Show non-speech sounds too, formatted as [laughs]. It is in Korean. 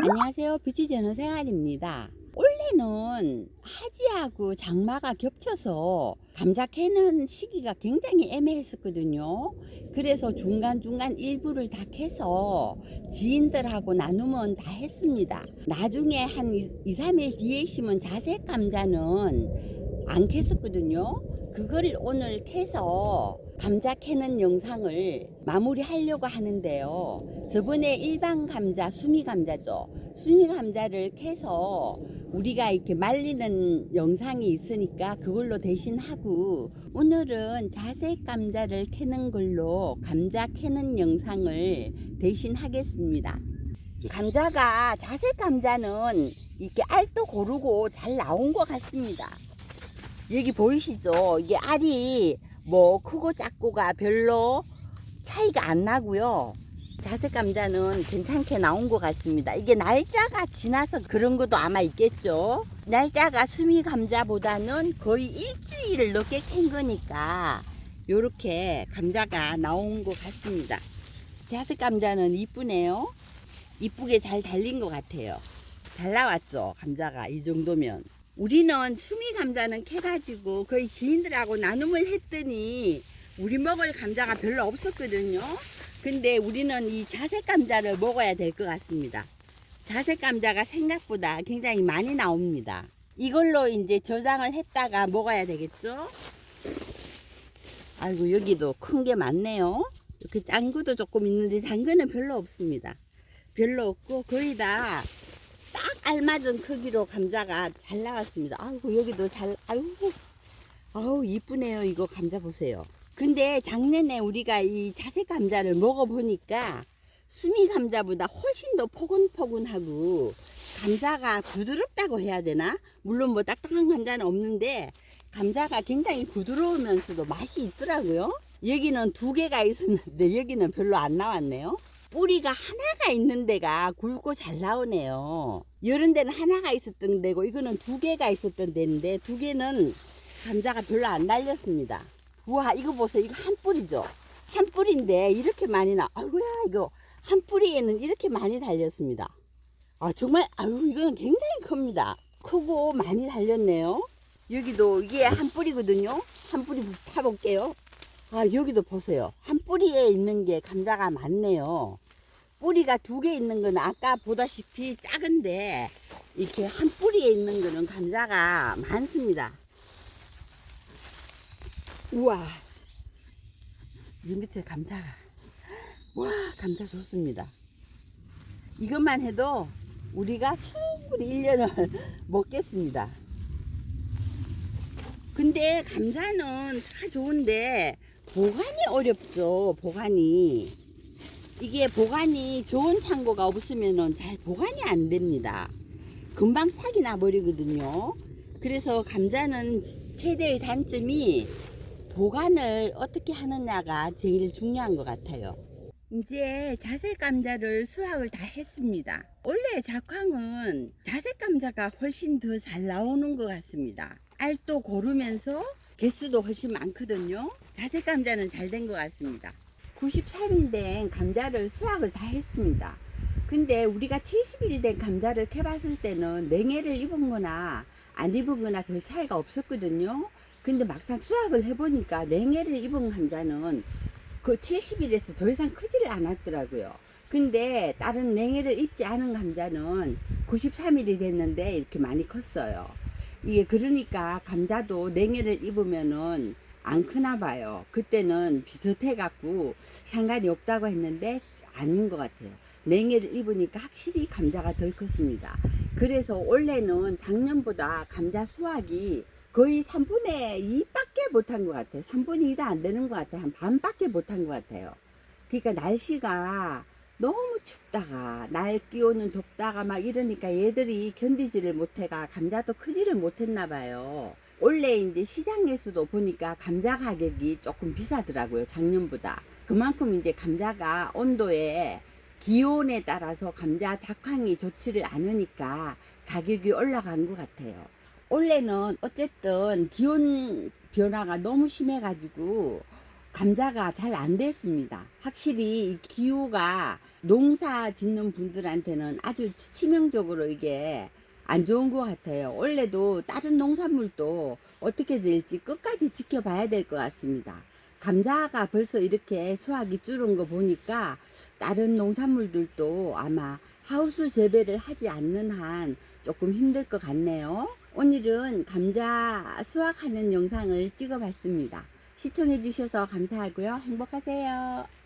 안녕하세요. 비치저는 생활입니다. 올해는 하지하고 장마가 겹쳐서 감자 캐는 시기가 굉장히 애매했었거든요. 그래서 중간중간 일부를 다 캐서 지인들하고 나누면 다 했습니다. 나중에 한 2, 3일 뒤에 심은 자색 감자는 안 캤었거든요. 그걸 오늘 캐서 감자 캐는 영상을 마무리하려고 하는데요. 저번에 일반 감자, 수미 감자죠. 수미 감자를 캐서 우리가 이렇게 말리는 영상이 있으니까 그걸로 대신하고 오늘은 자색 감자를 캐는 걸로 감자 캐는 영상을 대신하겠습니다. 감자가 자색 감자는 이렇게 알도 고르고 잘 나온 것 같습니다. 여기 보이시죠? 이게 알이 뭐 크고 작고가 별로 차이가 안 나고요. 자색 감자는 괜찮게 나온 것 같습니다. 이게 날짜가 지나서 그런 것도 아마 있겠죠. 날짜가 수미 감자보다는 거의 일주일을 넘게 캔 거니까 요렇게 감자가 나온 것 같습니다. 자색 감자는 이쁘네요. 이쁘게 잘 달린 것 같아요. 잘 나왔죠, 감자가 이 정도면. 우리는 수미 감자는 캐가지고 거의 지인들하고 나눔을 했더니 우리 먹을 감자가 별로 없었거든요. 근데 우리는 이 자색 감자를 먹어야 될 것 같습니다. 자색 감자가 생각보다 굉장히 많이 나옵니다. 이걸로 이제 저장을 했다가 먹어야 되겠죠? 아이고 여기도 큰 게 많네요. 이렇게 짠 것도 조금 있는데 짠 거는 별로 없습니다. 별로 없고 거의 다 딱 알맞은 크기로 감자가 잘 나왔습니다. 아이고 여기도 잘 아이고 아우 이쁘네요. 이거 감자 보세요. 근데 작년에 우리가 이 자색 감자를 먹어보니까 수미 감자보다 훨씬 더 포근포근하고 감자가 부드럽다고 해야 되나? 물론 뭐 딱딱한 감자는 없는데 감자가 굉장히 부드러우면서도 맛이 있더라고요. 여기는 두 개가 있었는데 여기는 별로 안 나왔네요. 뿌리가 하나가 있는 데가 굵고 잘 나오네요. 이런 데는 하나가 있었던 데고 이거는 두 개가 있었던 데인데 두 개는 감자가 별로 안 달렸습니다. 우와 이거 보세요. 이거 한 뿌리죠. 한 뿌리인데 이렇게 많이 나. 아이고야 이거 한 뿌리에는 이렇게 많이 달렸습니다. 아 정말 아유 이거는 굉장히 큽니다. 크고 많이 달렸네요. 여기도 이게 한 뿌리거든요. 한 뿌리 파볼게요. 아 여기도 보세요. 한 뿌리에 있는 게 감자가 많네요. 뿌리가 두 개 있는 거는 아까 보다시피 작은데 이렇게 한 뿌리에 있는 거는 감자가 많습니다. 우와 이 밑에 감자가 와 감자 좋습니다. 이것만 해도 우리가 충분히 1년을 [laughs] 먹겠습니다. 근데 감자는 다 좋은데 보관이 어렵죠. 보관이. 이게 보관이 좋은 창고가 없으면 잘 보관이 안 됩니다. 금방 삭이 나버리거든요. 그래서 감자는 최대의 단점이 보관을 어떻게 하느냐가 제일 중요한 것 같아요. 이제 자색 감자를 수확을 다 했습니다. 원래 작황은 자색 감자가 훨씬 더 잘 나오는 것 같습니다. 알도 고르면서 개수도 훨씬 많거든요. 자색 감자는 잘 된 것 같습니다. 93일 된 감자를 수확을 다 했습니다. 근데 우리가 70일 된 감자를 캐봤을 때는 냉해를 입은 거나 안 입은 거나 별 차이가 없었거든요. 근데 막상 수확을 해보니까 냉해를 입은 감자는 그 70일에서 더 이상 크지를 않았더라고요. 근데 다른 냉해를 입지 않은 감자는 93일이 됐는데 이렇게 많이 컸어요. 이게 그러니까 감자도 냉해를 입으면은 안 크나 봐요. 그때는 비슷해 갖고 상관이 없다고 했는데 아닌 것 같아요. 냉해를 입으니까 확실히 감자가 덜 컸습니다. 그래서 올해는 작년보다 감자 수확이 거의 3분의 2밖에 못한 것 같아요. 3분의 2도 안 되는 것 같아요. 한 반밖에 못한 것 같아요. 그러니까 날씨가 너무 춥다가 날 끼오는 덥다가 막 이러니까 얘들이 견디지를 못해가 감자도 크지를 못했나 봐요. 원래 이제 시장에서도 보니까 감자 가격이 조금 비싸더라고요. 작년보다. 그만큼 이제 감자가 온도에 기온에 따라서 감자 작황이 좋지를 않으니까 가격이 올라간 것 같아요. 올해는 어쨌든 기온 변화가 너무 심해가지고 감자가 잘 안 됐습니다. 확실히 이 기후가 농사 짓는 분들한테는 아주 치명적으로 이게 안 좋은 것 같아요. 원래도 다른 농산물도 어떻게 될지 끝까지 지켜봐야 될 것 같습니다. 감자가 벌써 이렇게 수확이 줄은 거 보니까 다른 농산물들도 아마 하우스 재배를 하지 않는 한 조금 힘들 것 같네요. 오늘은 감자 수확하는 영상을 찍어봤습니다. 시청해주셔서 감사하고요. 행복하세요.